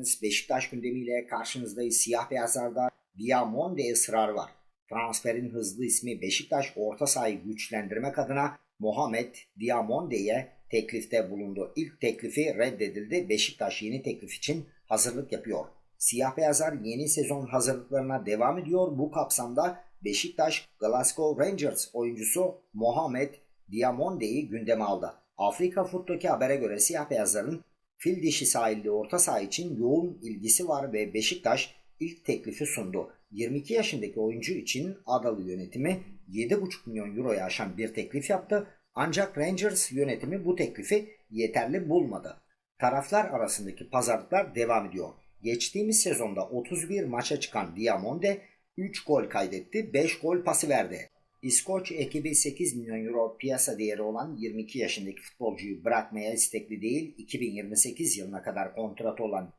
geldiniz. Beşiktaş gündemiyle karşınızdayız. Siyah beyazlarda Diamonde ısrarı var. Transferin hızlı ismi Beşiktaş orta sahayı güçlendirmek adına Mohamed Diamonde'ye teklifte bulundu. İlk teklifi reddedildi. Beşiktaş yeni teklif için hazırlık yapıyor. Siyah beyazlar yeni sezon hazırlıklarına devam ediyor. Bu kapsamda Beşiktaş Glasgow Rangers oyuncusu Mohamed Diamonde'yi gündeme aldı. Afrika Foot'taki habere göre siyah beyazların fil dişi sahilli orta saha için yoğun ilgisi var ve Beşiktaş ilk teklifi sundu. 22 yaşındaki oyuncu için Adalı yönetimi 7,5 milyon euroya aşan bir teklif yaptı. Ancak Rangers yönetimi bu teklifi yeterli bulmadı. Taraflar arasındaki pazarlıklar devam ediyor. Geçtiğimiz sezonda 31 maça çıkan Diamonde 3 gol kaydetti, 5 gol pası verdi. İskoç ekibi 8 milyon euro piyasa değeri olan 22 yaşındaki futbolcuyu bırakmaya istekli değil. 2028 yılına kadar kontratı olan